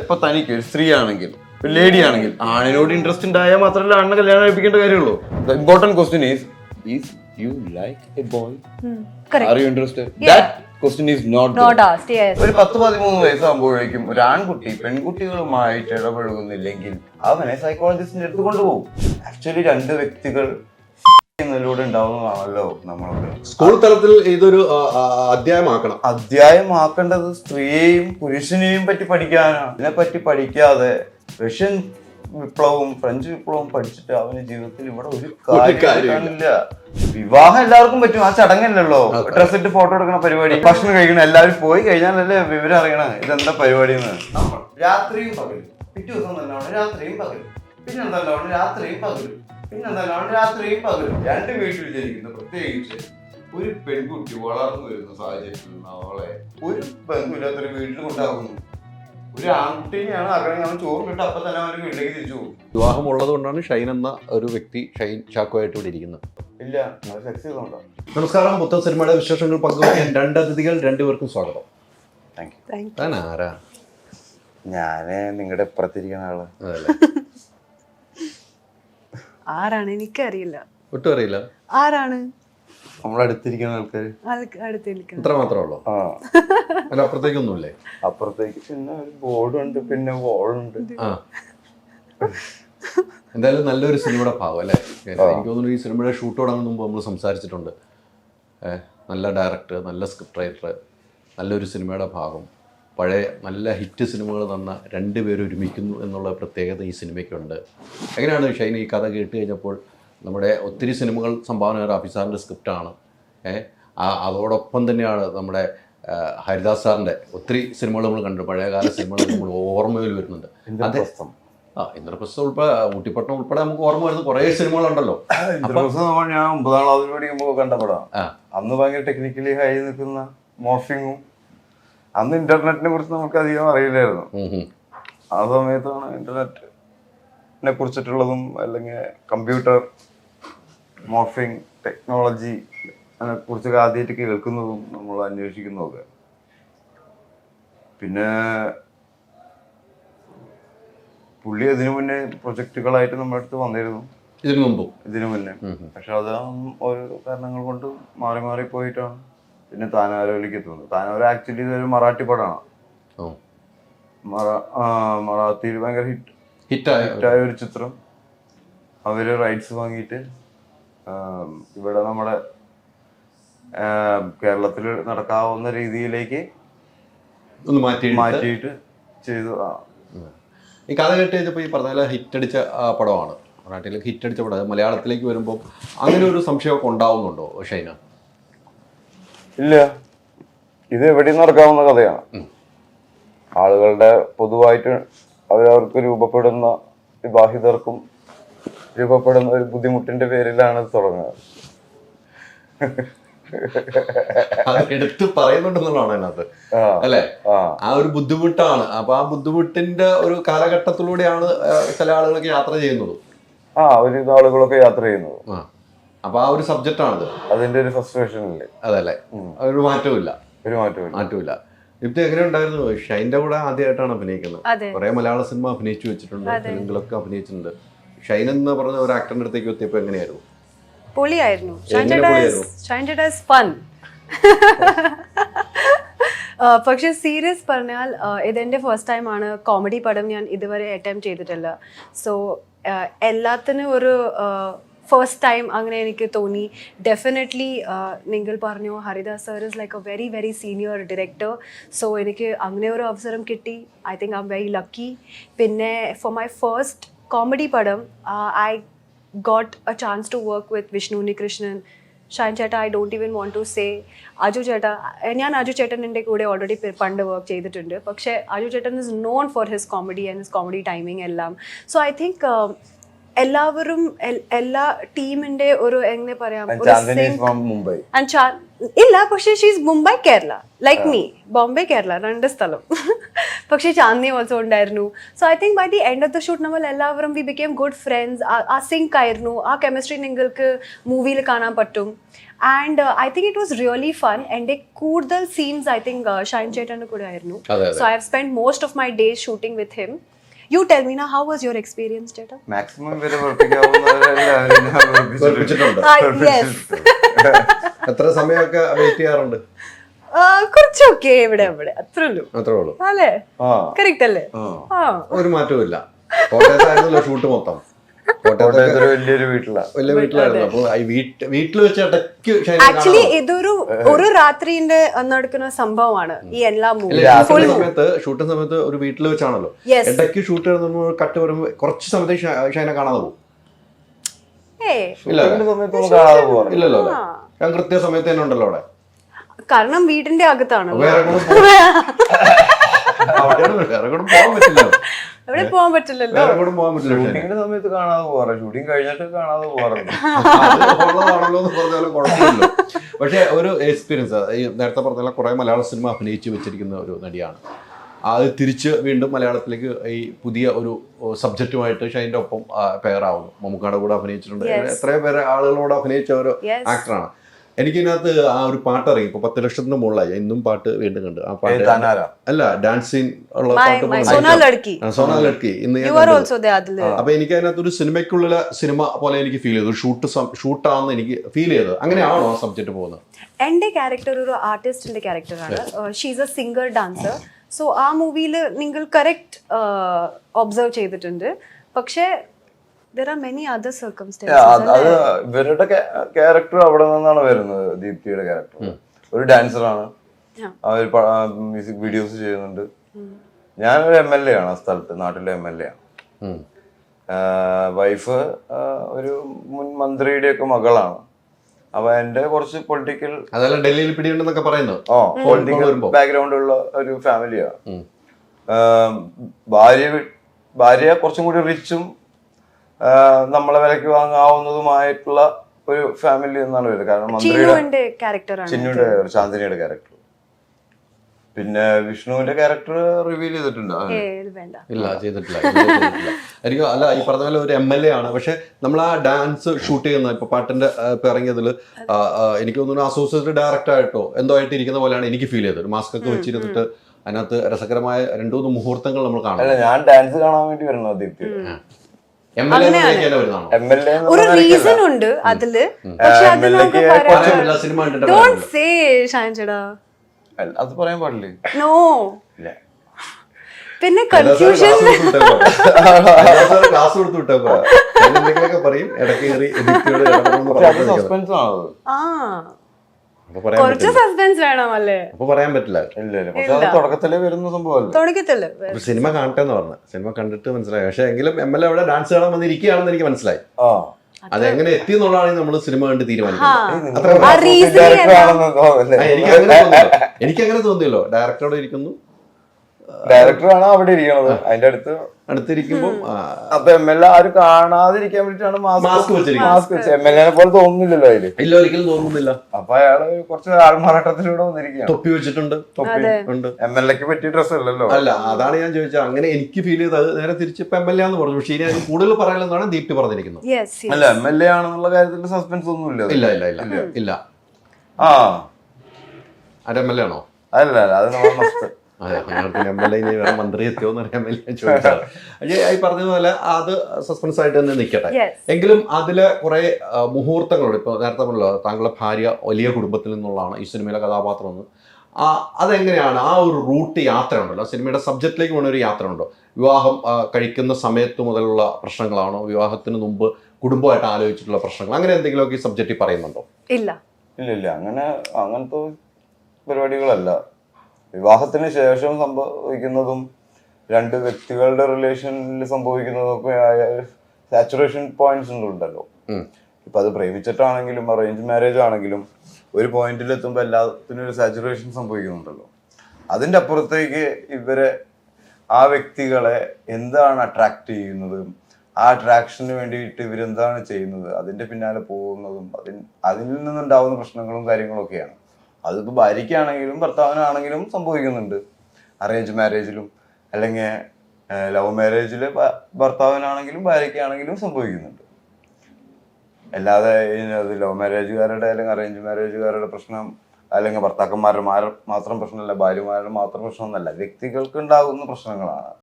ഇപ്പൊ തനിക്ക് ഒരു സ്ത്രീ ആണെങ്കിൽ ഒരു ലേഡി ആണെങ്കിൽ ആണിനോട് ഇൻട്രസ്റ്റ് ഉണ്ടായാൽ മാത്രമല്ല ആണിനെ കല്യാണം കഴിപ്പിക്കേണ്ട കാര്യമുള്ളൂ. The important question is is you like a boy are you interested that question is not ഒരു പത്ത് പതിമൂന്ന് വയസ്സാകുമ്പോഴേക്കും ഒരു ആൺകുട്ടി പെൺകുട്ടികളുമായിട്ട് ഇടപഴകുന്നില്ലെങ്കിൽ അവനെ സൈക്കോളജിസ്റ്റിന്റെ അടുത്ത് കൊണ്ടുപോകും. ആക്ച്വലി രണ്ട് വ്യക്തികൾ എന്നതിലൂടെ ഉണ്ടാവുന്നതാണല്ലോ നമ്മളൊക്കെ. സ്കൂൾ തലത്തിൽ ഇതൊരു അധ്യായമാക്കണം. അധ്യായമാക്കേണ്ടത് സ്ത്രീയെയും പുരുഷനെയും പറ്റി പഠിക്കാനാണ്. ഇതിനെ പറ്റി പഠിക്കാതെ റഷ്യൻ വിപ്ലവവും ഫ്രഞ്ച് വിപ്ലവവും പഠിച്ചിട്ട് അവന് ജീവിതത്തിൽ ഇവിടെ ഒരു കാര്യം കാര്യമില്ല. വിവാഹം എല്ലാവർക്കും പറ്റും. ആ ചടങ്ങല്ലല്ലോ. ഡ്രസ് ഇട്ട് ഫോട്ടോ എടുക്കണ പരിപാടി. ഭക്ഷണം കഴിക്കണം എല്ലാവരും പോയി കഴിഞ്ഞാലല്ലേ വിവരം അറിയണ. ഇതെന്താ പരിപാടി എന്ന് രാത്രിയും പകലും. പിറ്റേ ദിവസം തന്നെ രാത്രിയും പകലും. പിന്നെന്താ രാത്രിയും പകലും. പിന്നെന്താ അവിടെ രാത്രിയും പകലും. രണ്ട് വീട്ടിൽ ജനിക്കുന്ന പ്രത്യേകിച്ച് ഒരു പെൺകുട്ടി വളർന്നു വരുന്ന സാഹചര്യത്തിൽ അവളെ ഒരു ബന്ധമില്ലാത്തൊരു വീട്ടിൽ കൊണ്ടാകുന്നു ഒരു ആൺകുട്ടീനെയാണ് ആഗ്രഹം അവൻ ചോറ് കിട്ടും. അപ്പൊ തന്നെ അവന്റെ വീട്ടിലേക്ക് തിരിച്ചു പോകും. വിവാഹം ഉള്ളത് കൊണ്ടാണ് ഷൈൻ എന്ന ഒരു വ്യക്തി ഷൈൻ ചാക്കോയായിട്ട് ഇവിടെ ഇരിക്കുന്നത്. ഇല്ല സെക്സ് ചെയ്തോണ്ടോ നമസ്കാരം. പുത്തൻ സിനിമയുടെ വിശേഷങ്ങൾ പങ്കുവയ്ക്കാൻ രണ്ട് അതിഥികൾ രണ്ടുപേർക്കും സ്വാഗതം. താങ്ക് യു താൻ ആരാ? ഞാൻ നിങ്ങളുടെ ഇപ്പുറത്തിരിക്കുന്ന ആൾ. ആരാണ്? എനിക്കറിയില്ല. ഒട്ടും അറിയില്ല. ആരാണ്? നമ്മുടെ അടുത്തിരിക്കുന്ന ഇത്ര മാത്രമേ ഉള്ളൂ. ആ. അല്ല അപ്പുറത്തേക്കൊന്നുമില്ലേ? അപ്പുറത്തേക്ക് പിന്നെ ഒരു ബോർഡ് ഉണ്ട് പിന്നെ വോളുണ്ട്. ആ. എന്തായാലും നല്ലൊരു സിനിമയുടെ ഭാവം അല്ലേ? എനിക്ക് തോന്നുന്നു ഈ സിനിമയുടെ ഷൂട്ട് തുടങ്ങുന്ന മുമ്പ് നമ്മൾ സംസാരിച്ചിട്ടുണ്ട്. നല്ല ഡയറക്ടർ നല്ല സ്ക്രിപ്റ്റ് റൈറ്റർ നല്ലൊരു സിനിമയുടെ ഭാഗം. പഴയ നല്ല ഹിറ്റ് സിനിമകൾ തന്ന രണ്ടുപേരും ഒരുമിക്കുന്നു എന്നുള്ള പ്രത്യേകത ഈ സിനിമയ്ക്കുണ്ട്. എങ്ങനെയാണ് ഷൈൻ ഈ കഥ കേട്ട് കഴിഞ്ഞപ്പോൾ നമ്മുടെ ഒത്തിരി സിനിമകൾ സംഭാവന ചെയ്ത അഫിസാറിന്റെ സ്ക്രിപ്റ്റാണ്. ആ അതോടൊപ്പം തന്നെയാണ് നമ്മുടെ ഹരിദാസ് സാറിന്റെ ഒത്തിരി സിനിമകൾ നമ്മൾ കണ്ടു പഴയകാല സിനിമകൾ നമ്മൾ ഓർമ്മയിൽ വരുന്നുണ്ട്. അതെ. ആ ഇന്ദ്രപ്രസ്ഥം ഉൾപ്പെടെ ഊട്ടിപ്പട്ടണം ഉൾപ്പെടെ നമുക്ക് ഓർമ്മ വരുന്ന കുറേ സിനിമകളുണ്ടല്ലോ. ഞാൻ ഒമ്പതാം ക്ലാസ്സിൽ പഠിക്കുമ്പോൾ കണ്ട പടം അന്ന് ഭയങ്കര ടെക്നിക്കലി ഹൈ നിൽക്കുന്ന മോർഫിങ്ങും അന്ന് ഇന്റർനെറ്റിനെ കുറിച്ച് നമുക്ക് അധികം അറിയില്ലായിരുന്നു. ആ സമയത്താണ് ഇന്റർനെറ്റിനെ കുറിച്ചിട്ടുള്ളതും അല്ലെങ്കിൽ കമ്പ്യൂട്ടർ മോർഫിംഗ് ടെക്നോളജി അതിനെ കുറിച്ചൊക്കെ ആദ്യമായിട്ട് കേൾക്കുന്നതും നമ്മൾ അന്വേഷിക്കുന്നതൊക്കെ. പിന്നെ പുള്ളി അതിനു മുന്നേ പ്രൊജക്റ്റുകളായിട്ട് നമ്മുടെ അടുത്ത് വന്നിരുന്നു. ഇതിനു മുമ്പ്. ഇതിനു മുന്നേ. പക്ഷെ അത് ഓരോ കാരണങ്ങൾ കൊണ്ട് മാറി മാറി പോയിട്ടാണ്. പിന്നെ താനാരോയിലേക്ക് എത്തുന്നത് താനാരോ ആക്ച്വലി ഇതൊരു മറാഠി പടമാണ്. മറാത്തിയിൽ ഭയങ്കര ഹിറ്റ് ഹിറ്റായ ഹിറ്റായ ഒരു ചിത്രം. അവർ റൈറ്റ്സ് വാങ്ങിയിട്ട് ഇവിടെ നമ്മുടെ കേരളത്തിൽ നടക്കാവുന്ന രീതിയിലേക്ക് ഒന്ന് മാറ്റി മാറ്റിയിട്ട് ചെയ്തു. ഈ കഥ കേട്ട് കഴിഞ്ഞപ്പോൾ ഈ പറഞ്ഞ പോലെ ഹിറ്റടിച്ച പടമാണ്. മറാഠിയിലേക്ക് ഹിറ്റടിച്ച പടം. മലയാളത്തിലേക്ക് വരുമ്പോൾ അങ്ങനെ ഒരു സംശയമൊക്കെ ഉണ്ടാവുന്നുണ്ടോ ഷൈന? ഇല്ല. ഇത് എവിടെയും നടക്കാവുന്ന കഥയാണ്. ആളുകളുടെ പൊതുവായിട്ട് അവരവർക്ക് രൂപപ്പെടുന്ന വിവാഹിതർക്കും രൂപപ്പെടുന്ന ഒരു ബുദ്ധിമുട്ടിന്റെ പേരിലാണ് ഇത് തുടങ്ങുന്നത്. എടുത്ത് പറയുന്നുണ്ടെന്നുള്ളതാണ് അതിനകത്ത്. ആ അല്ലേ? ആ. ഒരു ബുദ്ധിമുട്ടാണ്. അപ്പൊ ആ ബുദ്ധിമുട്ടിന്റെ ഒരു കാലഘട്ടത്തിലൂടെയാണ് ചില ആളുകളൊക്കെ യാത്ര ചെയ്യുന്നത്. ആ ഒരു ആളുകളൊക്കെ യാത്ര ചെയ്യുന്നത്. അപ്പൊ ആ ഒരു സബ്ജക്റ്റ് ആണിത്. അതിന്റെ ഒരു ഫ്രസ്ട്രേഷൻ ഇല്ലേ? അതല്ലേ. ഒരു മാറ്റമില്ല ഒരു മാറ്റവും മാറ്റവും ഇല്ല ഇപ്പൊ എങ്ങനെ ഉണ്ടായിരുന്നു? ഷൈന്റെ കൂടെ ആദ്യമായിട്ടാണ് അഭിനയിക്കുന്നത്. കുറെ മലയാള സിനിമ അഭിനയിച്ചു വെച്ചിട്ടുണ്ട് തെലുങ്കിലൊക്കെ അഭിനയിച്ചിട്ടുണ്ട്. ഷൈൻ എന്ന് പറഞ്ഞ ഒരു ആക്ടറിന്റെ അടുത്തേക്ക് എത്തിയപ്പോ എങ്ങനെയായിരുന്നു? പൊളിയായിരുന്നു. ഫൺ പക്ഷെ സീരിയസ് പറഞ്ഞാൽ ഇതെന്റെ ഫസ്റ്റ് ആണ്. കോമഡി പടം ഞാൻ ഇതുവരെ അറ്റംപ്റ്റ് ചെയ്തിട്ടില്ല. സോ എല്ലാത്തിനും ഒരു ഫസ്റ്റ് ടൈം അങ്ങനെ എനിക്ക് തോന്നി. ഡെഫിനറ്റ്ലി നിങ്ങൾ പറഞ്ഞു Haridas sir is like a very very senior director so എനിക്ക് അങ്ങനെ ഒരു അവസരം കിട്ടി. I think I am very lucky പിന്നെ ഫോർ മൈ ഫസ്റ്റ് കോമഡി പടം I got a chance to work with Vishnu Unnikrishnan Shan ചേട്ട I don't even want to say Aju ചേട്ട ഞാൻ അജു ചേട്ടന്റെ കൂടെ ഓൾറെഡി പണ്ട് വർക്ക് ചെയ്തിട്ടുണ്ട്. പക്ഷേ അജു ചേട്ടൻ is known for his comedy and his comedy timing എല്ലാം. സോ ഐ തിങ്ക് എല്ലാവരും എല്ലാ ടീമിന്റെ ഒരു എങ്ങനെ പറയാം മുംബൈ ഇല്ല പക്ഷേ she's Mumbai Kerala like me Bombay Kerala രണ്ട് സ്ഥലം. പക്ഷേ ചാന്ദി ഓൾസോ ഉണ്ടായിരുന്നു. So I think by the end of the shoot നമ്മൾ എല്ലാവരും വി ബിക്കേം ഗുഡ് ഫ്രണ്ട്സ് ആ സിങ്ക് ആയിരുന്നു. ആ കെമിസ്ട്രി നിങ്ങൾക്ക് മൂവിയിൽ കാണാൻ പറ്റും. And I think it was really fun എന്റെ കൂടുതൽ സീൻസ് ഐ തിങ്ക് ഷൈൻ ചേട്ടന്റെ കൂടെ ആയിരുന്നു. So I have spend most of my day shooting with him you tell me how was your experience ചേട്ടാ? മാക്സിമം പേര് എത്ര സമയമൊക്കെ വെയിറ്റ് ചെയ്യാറുണ്ട്? കുറച്ചൊക്കെ ഇവിടെ ഇവിടെ. അത്രേ ഉള്ളൂ. അത്രേ ഉള്ളൂ. അല്ലേ? കറക്റ്റ് അല്ലേ? ഒരു മാറ്റവും ഇല്ല ഷൂട്ട് മൊത്തം. കോട്ടയത്തൊരു വലിയൊരു വലിയ വീട്ടിലായിരുന്നു. അപ്പൊ ഈ വീട്ട് വീട്ടിൽ വെച്ച് ഇടയ്ക്ക് ആക്ച്വലി ഇതൊരു ഒരു രാത്രിന്റെ നടക്കുന്ന സംഭവമാണ്. ഈ എല്ലാ മൂവി സമയത്ത് ഷൂട്ടിംഗ് സമയത്ത് ഒരു വീട്ടിൽ വെച്ചാണല്ലോ. ഇടയ്ക്ക് ഷൂട്ട് ചെയ്യുമ്പോൾ കട്ട് വരുമ്പോൾ കുറച്ച് സമയത്ത് ഷൈനെ കാണാതെ പോകും. ഇല്ലല്ലോ ഞാൻ കൃത്യ സമയത്ത് തന്നെ ഉണ്ടല്ലോ അവിടെ. കാരണം വീടിന്റെ അകത്താണ്. അവിടെയാണ് പോകാൻ പറ്റില്ല എവിടെ പോകാൻ പറ്റില്ലല്ലോ? പോകാൻ പറ്റില്ല. ഷൂട്ടിങ്ങിന്റെ സമയത്ത് കാണാതെ പോകാറ്. ഷൂട്ടിംഗ് കഴിഞ്ഞിട്ട് കാണാതെ പോകാറുണ്ട്. ഉള്ളതാണല്ലോ എന്ന് പറഞ്ഞാലും കുഴപ്പമില്ല പക്ഷേ ഒരു എക്സ്പീരിയൻസ് ഈ നേരത്തെ പറഞ്ഞ കുറെ മലയാള സിനിമ അഭിനയിച്ച് വെച്ചിരിക്കുന്ന ഒരു നടിയാണ്. അത് തിരിച്ച് വീണ്ടും മലയാളത്തിലേക്ക് ഈ പുതിയ ഒരു സബ്ജക്റ്റുമായിട്ട് ഷൈന്റെ ഒപ്പം പെയറാവുന്നു മമ്മൂക്കാടെ കൂടെ അഭിനയിച്ചിട്ടുണ്ട്. എത്രയോ പേര് ആളുകളോട് അഭിനയിച്ച ഒരു ആക്ടറാണ് എനിക്കിതിനകത്ത് ആ ഒരു പാട്ട് ഇറങ്ങി ഇപ്പൊ പത്ത് ലക്ഷത്തിന് മുകളിലായി. ഇന്നും പാട്ട് വീണ്ടും കണ്ട്. ആ പാട്ട് അല്ല ഡാൻസിങ് ഉള്ള പാട്ട് സോനാ ലഡ്കി. ഇന്ന് അപ്പൊ എനിക്ക് അതിനകത്ത് ഒരു സിനിമയ്ക്കുള്ളിലെ സിനിമ പോലെ എനിക്ക് ഫീൽ ചെയ്തു. ഷൂട്ട് ഷൂട്ടാണെന്ന് എനിക്ക് ഫീൽ ചെയ്തത് അങ്ങനെയാണോ ആ സബ്ജക്ട് പോകുന്നത്? എന്റെ ക്യാരക്ടർ ഒരു ആർട്ടിസ്റ്റിന്റെ ക്യാരക്ടറാണ് she's a singer dancer so ആ മൂവിയിൽ നിങ്ങൾ കറക്റ്റ് ഒബ്സർവ് ചെയ്തിട്ടുണ്ട്. പക്ഷേ അത് ഇവരുടെ ക്യാരക്ടർ അവിടെ നിന്നാണ് വരുന്നത് ദീപ്തിയുടെ ക്യാരക്ടർ ഒരു ഡാൻസറാണ് ആണ്. അവർ മ്യൂസിക് വീഡിയോസ് ചെയ്യുന്നുണ്ട്. ഞാനൊരു എം എൽ എ ആണ് ആ സ്ഥലത്ത് നാട്ടിലെ എം എൽ എ ആണ്. വൈഫ് ഒരു മുൻ മന്ത്രിയുടെ ഒക്കെ മകളാണ്. അപ്പൊ എന്റെ കുറച്ച് പൊളിറ്റിക്കൽ അതല്ല ഡൽഹിയിൽ പിടിയുണ്ടെന്നൊക്കെ പറയുന്നു ഓ പൊളിറ്റിക്കൽ. ബാക്ക്ഗ്രൗണ്ട് ഉള്ള ഒരു ഫാമിലിയാണ്. ഭാര്യ ഭാര്യ കുറച്ചും കൂടി റിച്ചും നമ്മളെ വിലക്ക് വാങ്ങാവുന്നതുമായിട്ടുള്ള ഒരു ഫാമിലി എന്നാണ് വരുന്നത്. കാരണം മന്ത്രിയുടെ ചിന്നുവിന്റെ ചാന്ദിനിയുടെ ക്യാരക്ടർ പിന്നെ വിഷ്ണുവിന്റെ ക്യാരക്ടർ റിവീൽ ചെയ്തിട്ടുണ്ട്. ഇല്ല ചെയ്തിട്ടില്ല. എനിക്ക് അല്ല ഈ പറഞ്ഞ പോലെ ഒരു എം എൽ എ ആണ്. പക്ഷെ നമ്മൾ ആ ഡാൻസ് ഷൂട്ട് ചെയ്യുന്ന ഇപ്പൊ പാട്ടിന്റെ ഇപ്പൊ ഇറങ്ങിയതിൽ എനിക്ക് തോന്നുന്നു അസോസിയേറ്റ് ഡയറക്ടർ ആയിട്ടോ എന്തോ ആയിട്ട് ഇരിക്കുന്ന പോലെയാണ് എനിക്ക് ഫീൽ ചെയ്തത്. ഒരു മാസ്ക് ഒക്കെ വെച്ചിരുന്നിട്ട് അതിനകത്ത് രസകരമായ രണ്ടു മൂന്ന് മുഹൂർത്തങ്ങൾ നമ്മൾ കാണാം. അല്ല ഞാൻ ഡാൻസ് കാണാൻ വേണ്ടി വരണോ ദീപ്തി ഒരു റീസൺ ഉണ്ട് അതിൽ. പക്ഷെ ഡോണ്ട് സേ ഷാൻ ചേടാ അത് പറയാൻ പാടില്ലേ? നോ ഇല്ല. പിന്നെ കൺഫ്യൂഷൻ ക്ലാസ് കൊടുത്തു പറയും ഇടയ്ക്ക് കയറി സസ്പെൻസ് ആണ് ആ. കുറച്ച് സസ്പെൻസ് വേണം അല്ലേ അപ്പൊ പറയാൻ പറ്റില്ല. തുടക്കത്തിലേ വരുന്ന സംഭവമല്ലേ? തുടക്കത്തിൽ സിനിമ കാണട്ടെ എന്ന് പറഞ്ഞു. സിനിമ കണ്ടിട്ട് മനസ്സിലായി. പക്ഷെ എങ്കിലും എം എൽ എ അവിടെ ഡാൻസ് കാണാൻ വന്നിരിക്കുകയാണെന്ന് എനിക്ക് മനസ്സിലായി. അത് എങ്ങനെ എത്തി എന്നുള്ളതാണ് നമ്മൾ സിനിമ കണ്ട്. തീരുമാനിക്കുന്നത്. എനിക്ക് അങ്ങനെ തോന്നിയല്ലോ. ഡയറക്ടറോട് ഇരിക്കുന്നു. ഡയറക്ടർ ആണ് അവിടെ ഇരിക്കണത്. അതിന്റെ അടുത്ത് അടുത്തിരിക്കുമ്പോൾ അപ്പൊ എം എൽ എ ആരും കാണാതിരിക്കാൻ വേണ്ടിട്ടാണ് മാസ്ക് വെച്ചിരിക്കുന്നത്. മാസ്ക് വെച്ച് എം എൽ എനെ പോലെ തോന്നുന്നില്ലല്ലോ അതിൽ. ഇല്ല ഒരിക്കലും തോന്നുന്നില്ല. അപ്പൊ അയാൾ കുറച്ച് ആൾമാറാട്ടത്തിലൂടെ വന്നിരിക്കുകയാണ്. തൊപ്പി വെച്ചിട്ടുണ്ട്. തൊപ്പി ഉണ്ട്. എം എൽ എക്ക് പറ്റിയ ഡ്രസ് അല്ലല്ലോ. അല്ല അതാണ് ഞാൻ ചോദിച്ചത്. അങ്ങനെ എനിക്ക് ഫീൽ ചെയ്തത് നേരെ തിരിച്ച് ഇപ്പൊ എം എൽ എ എന്ന് പറഞ്ഞു. പക്ഷേ ഇനി കൂടുതൽ പറയാനെന്നാണ് ദീപ്തി പറഞ്ഞിരിക്കുന്നത്. യെസ് അല്ല എം എൽ എ ആണെന്നുള്ള കാര്യത്തിൽ സസ്പെൻസ് ഒന്നും ഇല്ല ഇല്ല ഇല്ല. ഇല്ല. ഇല്ല. ആ. അത് എം എൽ എ ആണോ? അല്ല അല്ല അത് നമ്മൾ മസ്റ്റ് അതെ ഞങ്ങൾക്ക് എം എൽ എ ഇനി വേറെ മന്ത്രി എത്തിയോ എന്ന് അറിയാൻ വേണ്ടി ഞാൻ ചോദിച്ചത് ഈ പറഞ്ഞതുപോലെ അത് സസ്പെൻസ് ആയിട്ട് തന്നെ നിൽക്കട്ടെ. എങ്കിലും അതിലെ കുറെ മുഹൂർത്തങ്ങളുണ്ട്. ഇപ്പോൾ നേരത്തെ പറഞ്ഞല്ലോ താങ്കളുടെ ഭാര്യ വലിയ കുടുംബത്തിൽ നിന്നുള്ളതാണ് ഈ സിനിമയിലെ കഥാപാത്രം എന്ന്. അതെങ്ങനെയാണ്? ആ ഒരു റൂട്ട് യാത്ര ഉണ്ടല്ലോ. സിനിമയുടെ സബ്ജക്റ്റിലേക്ക് പോകുന്ന ഒരു യാത്ര ഉണ്ടോ? വിവാഹം കഴിക്കുന്ന സമയത്ത് മുതലുള്ള പ്രശ്നങ്ങളാണോ? വിവാഹത്തിന് മുമ്പ് കുടുംബമായിട്ട് ആലോചിച്ചിട്ടുള്ള പ്രശ്നങ്ങൾ? അങ്ങനെ എന്തെങ്കിലുമൊക്കെ ഈ സബ്ജക്റ്റിൽ പറയുന്നുണ്ടോ? ഇല്ല. ഇല്ല ഇല്ല. അങ്ങനെ അങ്ങനത്തെ പരിപാടികളല്ല. വിവാഹത്തിന് ശേഷം സംഭവിക്കുന്നതും രണ്ട് വ്യക്തികളുടെ റിലേഷനിൽ സംഭവിക്കുന്നതും ഒക്കെ ആയ സാച്ചുറേഷൻ പോയിന്റ്സ് ഉണ്ടല്ലോ. ഇപ്പൊ അത് പ്രേമിച്ചിട്ടാണെങ്കിലും അറേഞ്ച് മാരേജ് ആണെങ്കിലും ഒരു പോയിന്റിൽ എത്തുമ്പോൾ എല്ലാത്തിനും ഒരു സാച്ചുറേഷൻ സംഭവിക്കുന്നുണ്ടല്ലോ. അതിന്റെ അപ്പുറത്തേക്ക് ഇവരെ ആ വ്യക്തികളെ എന്താണ് അട്രാക്ട് ചെയ്യുന്നത്? ആ അട്രാക്ഷന് വേണ്ടിയിട്ട് ഇവരെന്താണ് ചെയ്യുന്നത്? അതിന്റെ പിന്നാലെ പോകുന്നതും അതിൽ അതിൽ നിന്നുണ്ടാവുന്ന പ്രശ്നങ്ങളും കാര്യങ്ങളും ഒക്കെയാണ് അതിപ്പോൾ ഭാര്യയ്ക്കാണെങ്കിലും ഭർത്താവിനാണെങ്കിലും സംഭവിക്കുന്നുണ്ട്. അറേഞ്ച് മാരേജിലും അല്ലെങ്കിൽ ലവ് മാരേജിൽ ഭർത്താവിനാണെങ്കിലും ഭാര്യയ്ക്കാണെങ്കിലും സംഭവിക്കുന്നുണ്ട്. അല്ലാതെ ലവ് മാരേജുകാരുടെ അല്ലെങ്കിൽ അറേഞ്ച് മാരേജുകാരുടെ പ്രശ്നം അല്ലെങ്കിൽ ഭർത്താക്കന്മാരുടെ മാത്രം പ്രശ്നമല്ല ഭാര്യമാരുടെ മാത്രം പ്രശ്നമൊന്നുമല്ല. വ്യക്തികൾക്ക് ഉണ്ടാകുന്ന പ്രശ്നങ്ങളാണ്.